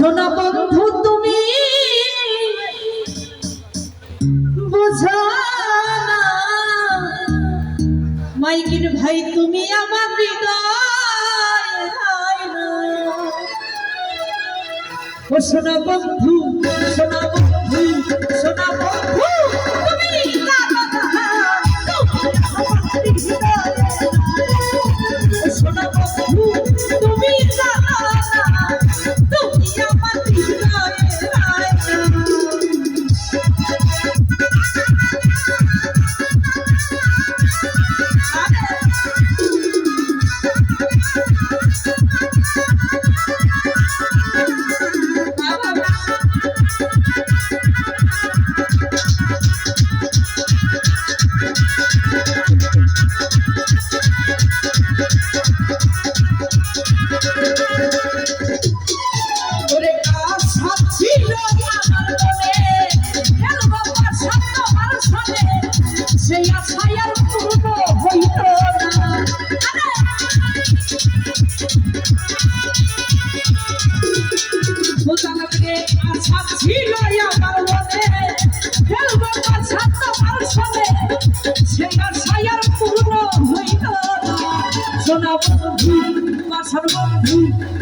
শোনা বন্ধু তুমি। বোঝো মাইকির ভাই তুমি আমার হৃদয় শোনা বন্ধু শোনা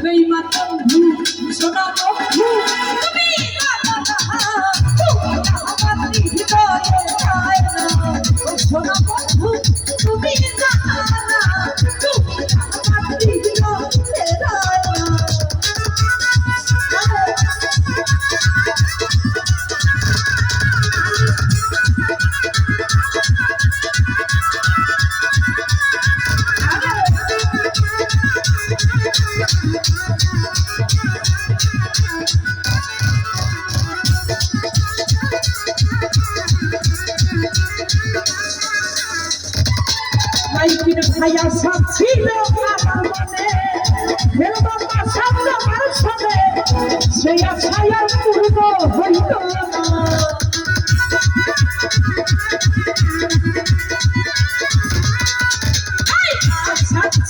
বেইমান বন্ধু সোনা বন্ধু খাইয়া সব ছিল সেই আশায় পূর্ব হইত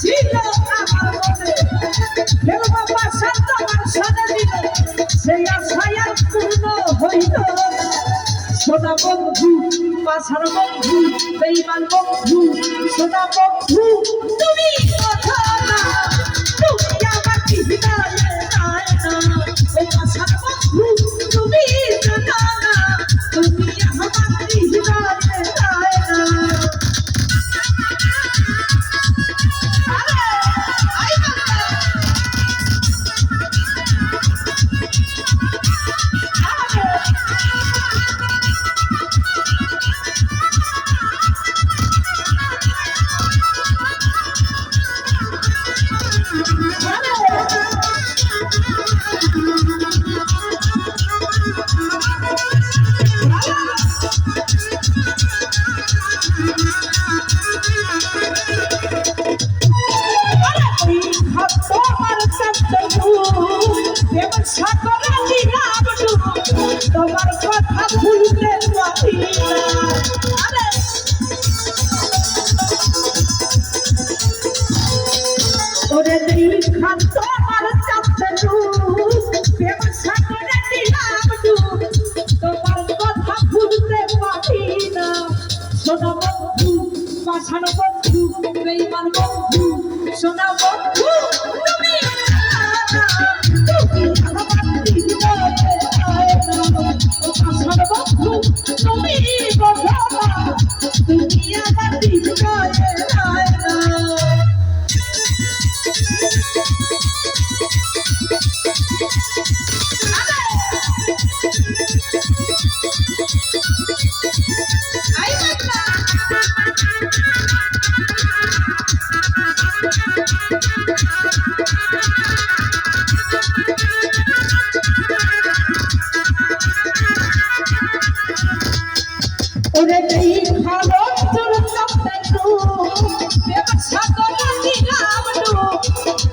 ছিল আমার মনে কেউ বাবা সাত সাদা দিল। সেই আশায় পূর্ণ হইত সোনা বন্ধু, পাশার বন্ধু, বেইমান বন্ধু বন্ধু তুমি পারি না তোমার কথা ভুলতে পারি না।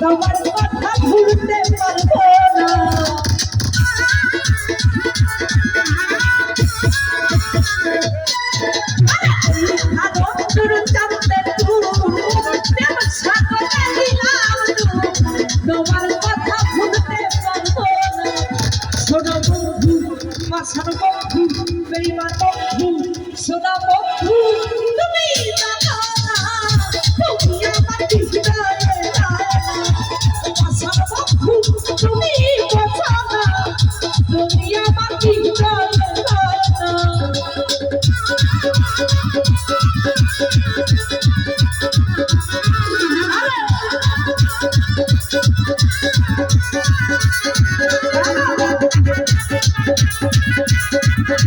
সবার কথা ভুলতে পারব না। তোমার কথা ভুলতে পারব না। শোনো বন্ধু মাসার বন্ধু বেইমান বন্ধু, শোনা বন্ধু, তুমি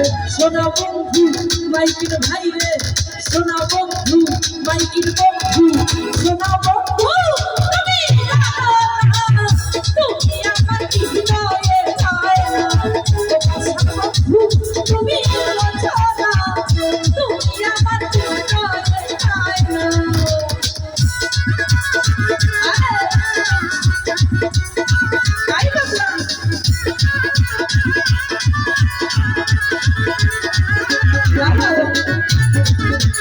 রে সোনা বন্ধু মাইকির ভাই রে সোনা বন্ধু মাইকির বন্ধু সোনা বন্ধু।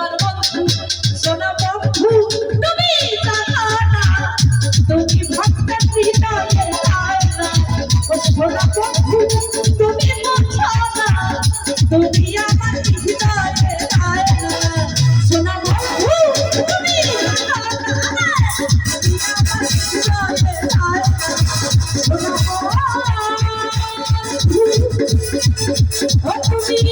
আমার বন্ধু সোনা বন্ধু তুমি জানা না তুমি ভক্ত পিতা সোনা বন্ধু তুমি বোঝো না তুমি আমার পিতা সোনা বন্ধু তুমি Oh,